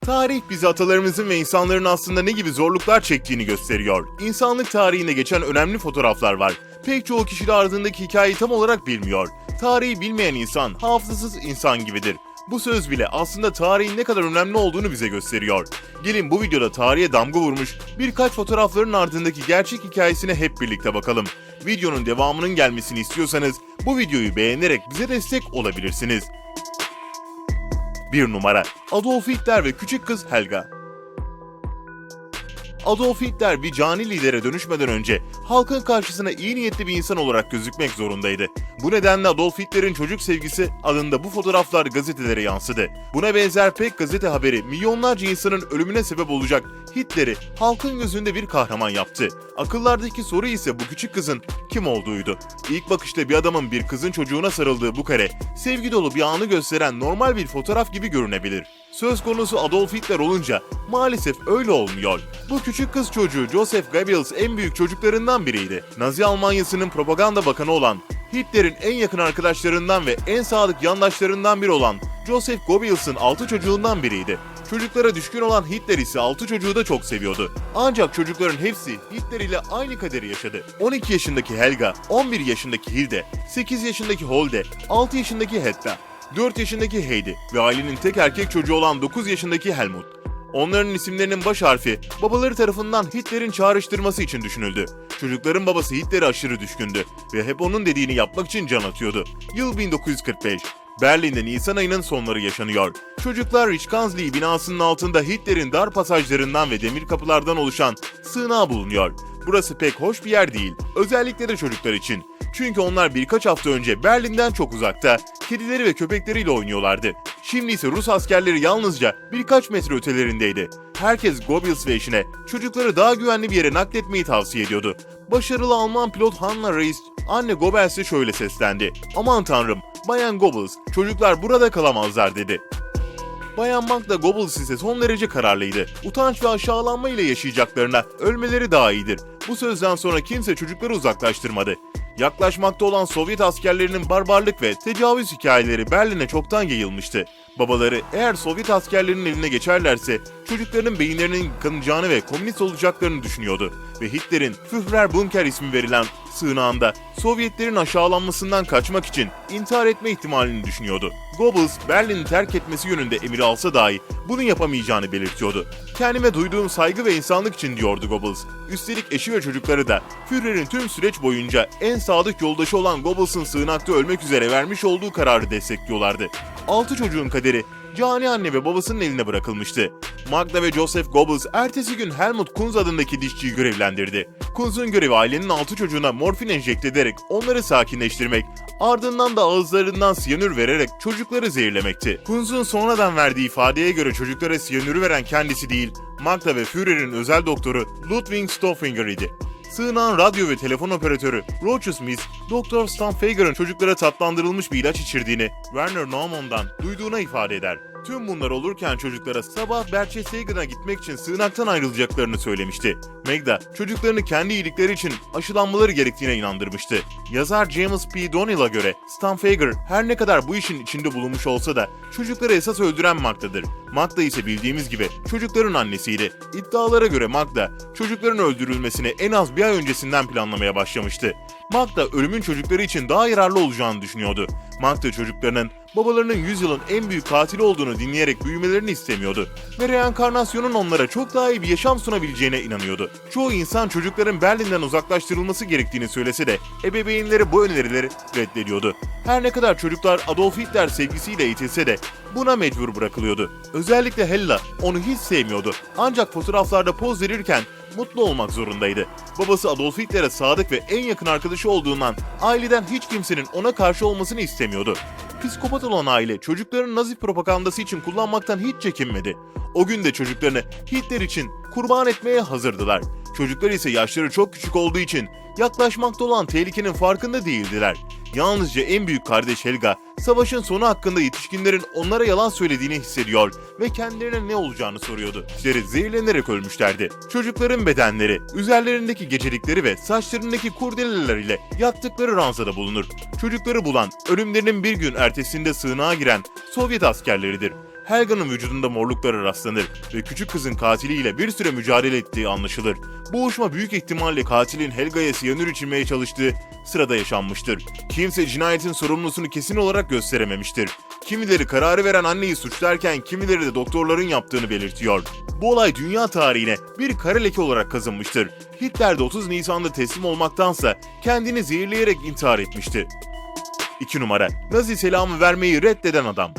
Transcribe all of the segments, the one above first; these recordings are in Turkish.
Tarih bize atalarımızın ve insanların aslında ne gibi zorluklar çektiğini gösteriyor. İnsanlık tarihinde geçen önemli fotoğraflar var. Pek çoğu kişi de ardındaki hikayeyi tam olarak bilmiyor. Tarihi bilmeyen insan, hafızasız insan gibidir. Bu söz bile aslında tarihin ne kadar önemli olduğunu bize gösteriyor. Gelin bu videoda tarihe damga vurmuş birkaç fotoğrafların ardındaki gerçek hikayesine hep birlikte bakalım. Videonun devamının gelmesini istiyorsanız bu videoyu beğenerek bize destek olabilirsiniz. 1 numara Adolf Hitler ve küçük kız Helga. Adolf Hitler bir cani lidere dönüşmeden önce halkın karşısına iyi niyetli bir insan olarak gözükmek zorundaydı. Bu nedenle Adolf Hitler'in çocuk sevgisi adında bu fotoğraflar gazetelere yansıdı. Buna benzer pek gazete haberi milyonlarca insanın ölümüne sebep olacak Hitler'i halkın gözünde bir kahraman yaptı. Akıllardaki soru ise bu küçük kızın kim olduğuydu. İlk bakışta bir adamın bir kızın çocuğuna sarıldığı bu kare, sevgi dolu bir anı gösteren normal bir fotoğraf gibi görünebilir. Söz konusu Adolf Hitler olunca maalesef öyle olmuyor. Bu küçük kız çocuğu Joseph Goebbels en büyük çocuklarından biriydi. Nazi Almanyası'nın propaganda bakanı olan Hitler'in en yakın arkadaşlarından ve en sadık yandaşlarından biri olan Joseph Goebbels'ın 6 çocuğundan biriydi. Çocuklara düşkün olan Hitler ise 6 çocuğu da çok seviyordu. Ancak çocukların hepsi Hitler ile aynı kaderi yaşadı. 12 yaşındaki Helga, 11 yaşındaki Hilde, 8 yaşındaki Holde, 6 yaşındaki Hedda, 4 yaşındaki Heidi ve ailenin tek erkek çocuğu olan 9 yaşındaki Helmut. Onların isimlerinin baş harfi babaları tarafından Hitler'in çağrıştırması için düşünüldü. Çocukların babası Hitler'e aşırı düşkündü ve hep onun dediğini yapmak için can atıyordu. Yıl 1945. Berlin'de Nisan ayının sonları yaşanıyor. Çocuklar Richkanzli binasının altında Hitler'in dar pasajlarından ve demir kapılardan oluşan sığınağı bulunuyor. Burası pek hoş bir yer değil. Özellikle de çocuklar için. Çünkü onlar birkaç hafta önce Berlin'den çok uzakta kedileri ve köpekleriyle oynuyorlardı. Şimdi ise Rus askerleri yalnızca birkaç metre ötelerindeydi. Herkes Goebbels ve eşine çocukları daha güvenli bir yere nakletmeyi tavsiye ediyordu. Başarılı Alman pilot Hanna Reis anne Goebbels'e şöyle seslendi. Aman tanrım, Bayan Goebbels, çocuklar burada kalamazlar dedi. Bayan Magda Goebbels ise son derece kararlıydı. Utanç ve aşağılanma ile yaşayacaklarına ölmeleri daha iyidir. Bu sözden sonra kimse çocukları uzaklaştırmadı. Yaklaşmakta olan Sovyet askerlerinin barbarlık ve tecavüz hikayeleri Berlin'e çoktan yayılmıştı. Babaları eğer Sovyet askerlerinin eline geçerlerse çocuklarının beyinlerinin kanacağını ve komünist olacaklarını düşünüyordu. Ve Hitler'in Führer Bunker ismi verilen sığınağında Sovyetlerin aşağılanmasından kaçmak için intihar etme ihtimalini düşünüyordu. Goebbels, Berlin'i terk etmesi yönünde emir alsa dahi bunu yapamayacağını belirtiyordu. Kendime duyduğum saygı ve insanlık için diyordu Goebbels. Üstelik eşi ve çocukları da Führer'in tüm süreç boyunca en sadık yoldaşı olan Goebbels'ın sığınakta ölmek üzere vermiş olduğu kararı destekliyorlardı. Altı çocuğun kaderi cani anne ve babasının eline bırakılmıştı. Magda ve Joseph Goebbels ertesi gün Helmut Kunz adındaki dişçiyi görevlendirdi. Kunz'un görevi ailenin altı çocuğuna morfin enjekte ederek onları sakinleştirmek, ardından da ağızlarından siyanür vererek çocukları zehirlemekti. Kunz'un sonradan verdiği ifadeye göre çocuklara siyanürü veren kendisi değil, Magda ve Führer'in özel doktoru Ludwig Stoffinger idi. Sığınağın radyo ve telefon operatörü Roger Smith, Dr. Stan Fager'ın çocuklara tatlandırılmış bir ilaç içirdiğini Werner Naumann'dan duyduğuna ifade eder. Tüm bunlar olurken çocuklara sabah Berchtesgaden'a gitmek için sığınaktan ayrılacaklarını söylemişti. Megda, çocuklarını kendi iyilikleri için aşılanmaları gerektiğine inandırmıştı. Yazar James P. Donnell'a göre Stan Fager her ne kadar bu işin içinde bulunmuş olsa da çocukları esas öldüren Magda'dır. Magda ise bildiğimiz gibi çocukların annesiydi. İddialara göre Magda, çocukların öldürülmesini en az bir ay öncesinden planlamaya başlamıştı. Magda ölümün çocukları için daha yararlı olacağını düşünüyordu. Magda çocuklarının babalarının yüzyılın en büyük katili olduğunu dinleyerek büyümelerini istemiyordu ve reenkarnasyonun onlara çok daha iyi bir yaşam sunabileceğine inanıyordu. Çoğu insan çocukların Berlin'den uzaklaştırılması gerektiğini söylese de ebeveynleri bu önerileri reddediyordu. Her ne kadar çocuklar Adolf Hitler sevgisiyle eğitilse de buna mecbur bırakılıyordu. Özellikle Hella onu hiç sevmiyordu. Ancak fotoğraflarda poz verirken mutlu olmak zorundaydı. Babası Adolf Hitler'e sadık ve en yakın arkadaşı olduğundan aileden hiç kimsenin ona karşı olmasını istemiyordu. Psikopat olan aile çocukların Nazi propagandası için kullanmaktan hiç çekinmedi. O gün de çocuklarını Hitler için kurban etmeye hazırdılar. Çocuklar ise yaşları çok küçük olduğu için yaklaşmakta olan tehlikenin farkında değildiler. Yalnızca en büyük kardeş Helga, savaşın sonu hakkında yetişkinlerin onlara yalan söylediğini hissediyor ve kendilerine ne olacağını soruyordu. İşleri zehirlenerek ölmüşlerdi. Çocukların bedenleri, üzerlerindeki gecelikleri ve saçlarındaki kurdeleler ile yattıkları ranzada bulunur. Çocukları bulan, ölümlerinin bir gün ertesinde sığınağa giren Sovyet askerleridir. Helga'nın vücudunda morluklara rastlanır ve küçük kızın katiliyle bir süre mücadele ettiği anlaşılır. Boğuşma büyük ihtimalle katilin Helga'ya siyanür içirmeye çalıştığı sırada yaşanmıştır. Kimse cinayetin sorumlusunu kesin olarak gösterememiştir. Kimileri kararı veren anneyi suçlarken kimileri de doktorların yaptığını belirtiyor. Bu olay dünya tarihine bir kara leke olarak kazınmıştır. Hitler de 30 Nisan'da teslim olmaktansa kendini zehirleyerek intihar etmişti. 2 numara Nazi selamı vermeyi reddeden adam.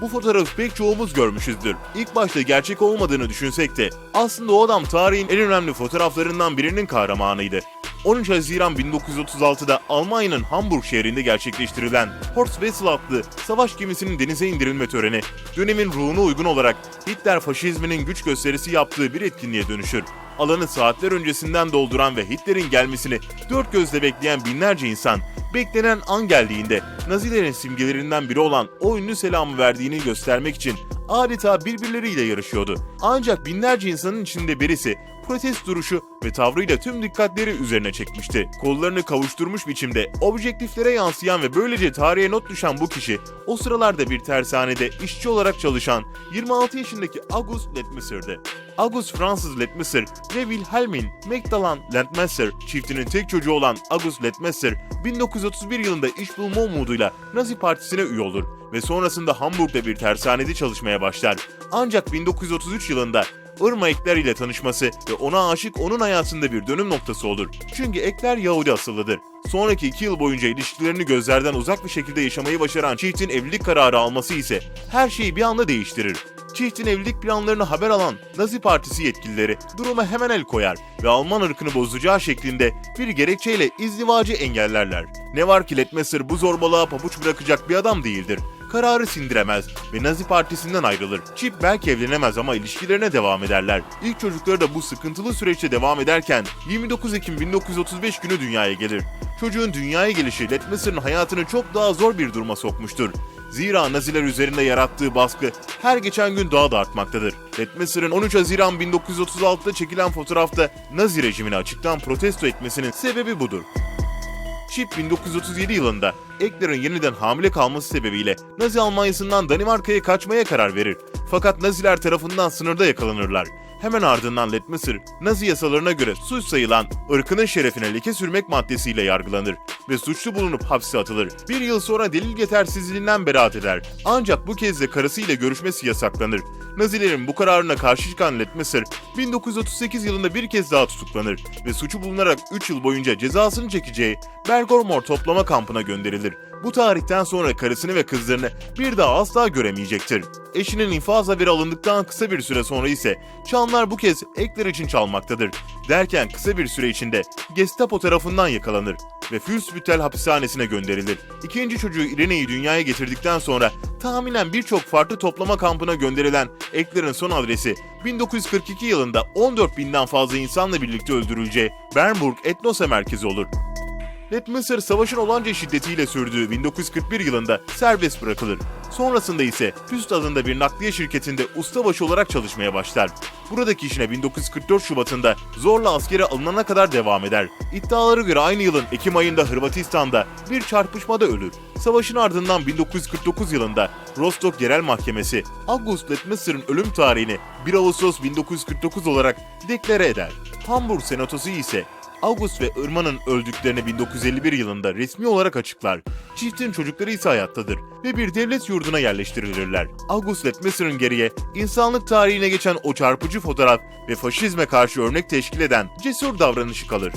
Bu fotoğrafı pek çoğumuz görmüşüzdür. İlk başta gerçek olmadığını düşünsek de aslında o adam tarihin en önemli fotoğraflarından birinin kahramanıydı. 13 Haziran 1936'da Almanya'nın Hamburg şehrinde gerçekleştirilen Horst Wessel adlı savaş gemisinin denize indirilme töreni, dönemin ruhuna uygun olarak Hitler faşizminin güç gösterisi yaptığı bir etkinliğe dönüşür. Alanı saatler öncesinden dolduran ve Hitler'in gelmesini dört gözle bekleyen binlerce insan, beklenen an geldiğinde Nazilerin simgelerinden biri olan o ünlü selamı verdiğini göstermek için adeta birbirleriyle yarışıyordu. Ancak binlerce insanın içinde birisi protest duruşu ve tavrıyla tüm dikkatleri üzerine çekmişti. Kollarını kavuşturmuş biçimde objektiflere yansıyan ve böylece tarihe not düşen bu kişi o sıralarda bir tersanede işçi olarak çalışan 26 yaşındaki August Letmesser'dı. August Fransız Letmesser ve Wilhelmine Magdalen Letmesser çiftinin tek çocuğu olan August Letmesser 1931 yılında iş bulma umuduyla Nazi Partisi'ne üye olur ve sonrasında Hamburg'da bir tersanede çalışmaya başlar. Ancak 1933 yılında Irma Ekler ile tanışması ve ona aşık onun hayatında bir dönüm noktası olur. Çünkü Ekler Yahudi asıllıdır. Sonraki iki yıl boyunca ilişkilerini gözlerden uzak bir şekilde yaşamayı başaran çiftin evlilik kararı alması ise her şeyi bir anda değiştirir. Çiftin evlilik planlarını haber alan Nazi Partisi yetkilileri duruma hemen el koyar ve Alman ırkını bozacağı şeklinde bir gerekçeyle izdivacı engellerler. Ne var ki Letmesser bu zorbalığa pabuç bırakacak bir adam değildir kararı sindiremez ve Nazi Partisi'nden ayrılır. Chip belki evlenemez ama ilişkilerine devam ederler. İlk çocukları da bu sıkıntılı süreçte devam ederken 29 Ekim 1935 günü dünyaya gelir. Çocuğun dünyaya gelişi Letmesser'ın hayatını çok daha zor bir duruma sokmuştur. Zira Naziler üzerinde yarattığı baskı her geçen gün daha da artmaktadır. Letmesser'ın 13 Haziran 1936'da çekilen fotoğrafta Nazi rejimini açıktan protesto etmesinin sebebi budur. Chip 1937 yılında Ekler'in yeniden hamile kalması sebebiyle Nazi Almanyası'ndan Danimarka'ya kaçmaya karar verir. Fakat Naziler tarafından sınırda yakalanırlar. Hemen ardından Letmesser, Nazi yasalarına göre suç sayılan ırkının şerefine leke sürmek maddesiyle yargılanır ve suçlu bulunup hapse atılır. Bir yıl sonra delil yetersizliğinden beraat eder. Ancak bu kez de karısıyla görüşmesi yasaklanır. Nazilerin bu kararına karşı çıkan Letmesser, 1938 yılında bir kez daha tutuklanır ve suçu bulunarak 3 yıl boyunca cezasını çekeceği Bergormor toplama kampına gönderilir. Bu tarihten sonra karısını ve kızlarını bir daha asla göremeyecektir. Eşinin infaz haberi alındıktan kısa bir süre sonra ise çanlar bu kez Ekler için çalmaktadır. Derken kısa bir süre içinde Gestapo tarafından yakalanır ve Fürstbüttel hapishanesine gönderilir. İkinci çocuğu Irene'yi dünyaya getirdikten sonra tahminen birçok farklı toplama kampına gönderilen Ekler'in son adresi 1942 yılında 14 binden fazla insanla birlikte öldürüleceği Bernburg Etnose merkezi olur. Letmesser savaşın olanca şiddetiyle sürdüğü 1941 yılında serbest bırakılır. Sonrasında ise Füst adında bir nakliye şirketinde ustabaşı olarak çalışmaya başlar. Buradaki işine 1944 Şubat'ında zorla askere alınana kadar devam eder. İddialara göre aynı yılın Ekim ayında Hırvatistan'da bir çarpışmada ölür. Savaşın ardından 1949 yılında Rostock Yerel Mahkemesi August Letmesser'ın ölüm tarihini 1 Ağustos 1949 olarak deklare eder. Hamburg Senatosu ise August ve Irma'nın öldüklerini 1951 yılında resmi olarak açıklar. Çiftin çocukları ise hayattadır ve bir devlet yurduna yerleştirilirler. August Letmesser'ın geriye insanlık tarihine geçen o çarpıcı fotoğraf ve faşizme karşı örnek teşkil eden cesur davranışı kalır.